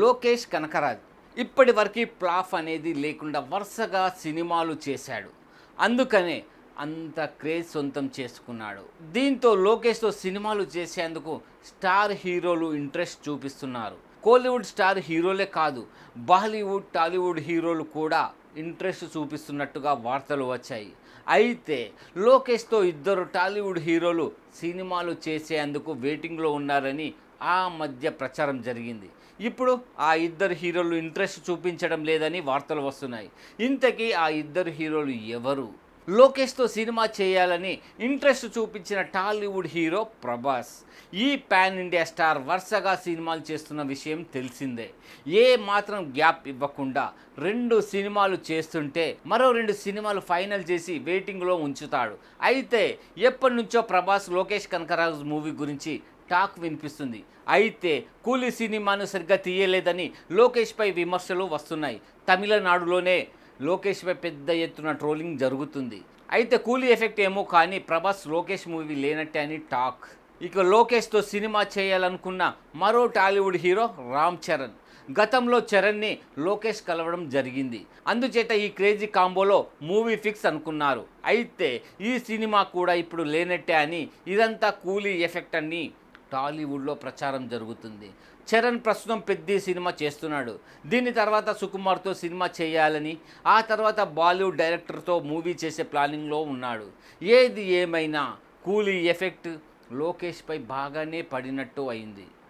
లోకేష్ కనకరాజ్. ఇప్పటి వరకు ప్లాఫ్ అనేది లేకుండా వరుసగా సినిమాలు చేశాడు. అందుకనే అంత క్రేజ్ సొంతం చేసుకున్నాడు. దీంతో లోకేష్తో సినిమాలు చేసేందుకు స్టార్ హీరోలు ఇంట్రెస్ట్ చూపిస్తున్నారు. కోలీవుడ్ స్టార్ హీరోలే కాదు బాలీవుడ్ టాలీవుడ్ హీరోలు కూడా ఇంట్రెస్ట్ చూపిస్తున్నట్టుగా వార్తలు వచ్చాయి. అయితే లోకేష్తో ఇద్దరు టాలీవుడ్ హీరోలు సినిమాలు చేసేందుకు వెయిటింగ్లో ఉన్నారని ఆ మధ్య ప్రచారం జరిగింది. ఇప్పుడు ఆ ఇద్దరు హీరోలు ఇంట్రెస్ట్ చూపించడం లేదని వార్తలు వస్తున్నాయి. ఇంతకీ ఆ ఇద్దరు హీరోలు ఎవరు? లోకేష్తో సినిమా చేయాలని ఇంట్రెస్ట్ చూపించిన టాలీవుడ్ హీరో ప్రభాస్. ఈ పాన్ ఇండియా స్టార్ వరుసగా సినిమాలు చేస్తున్న విషయం తెలిసిందే. ఏ మాత్రం గ్యాప్ ఇవ్వకుండా రెండు సినిమాలు చేస్తుంటే మరో రెండు సినిమాలు ఫైనల్ చేసి వెయిటింగ్లో ఉంచుతాడు. అయితే ఎప్పటి నుంచో ప్రభాస్ లోకేష్ కనకరాజు మూవీ గురించి టాక్ వినిపిస్తుంది. అయితే కూలీ సినిమాను సరిగ్గా తీయలేదని లోకేష్పై విమర్శలు వస్తున్నాయి. తమిళనాడులోనే లోకేష్పై పెద్ద ఎత్తున ట్రోలింగ్ జరుగుతుంది. అయితే కూలీ ఎఫెక్ట్ ఏమో కానీ ప్రభాస్ లోకేష్ మూవీ లేనట్టే అని టాక్. ఇక లోకేష్తో సినిమా చేయాలనుకున్న మరో టాలీవుడ్ హీరో రామ్ చరణ్. గతంలో చరణ్ని లోకేష్ కలవడం జరిగింది. అందుచేత ఈ క్రేజీ కాంబోలో మూవీ ఫిక్స్ అనుకున్నారు. అయితే ఈ సినిమా కూడా ఇప్పుడు లేనట్టే అని ఇదంతా కూలీ ఎఫెక్ట్ అని టాలీవుడ్లో ప్రచారం జరుగుతుంది. చరణ్ ప్రస్తుతం పెద్ద సినిమా చేస్తున్నాడు. దీని తర్వాత సుకుమార్తో సినిమా చేయాలని ఆ తర్వాత బాలీవుడ్ డైరెక్టర్తో మూవీ చేసే ప్లానింగ్లో ఉన్నాడు. ఏది ఏమైనా కూలీ ఎఫెక్ట్ లోకేష్పై బాగానే పడినట్టు అయింది.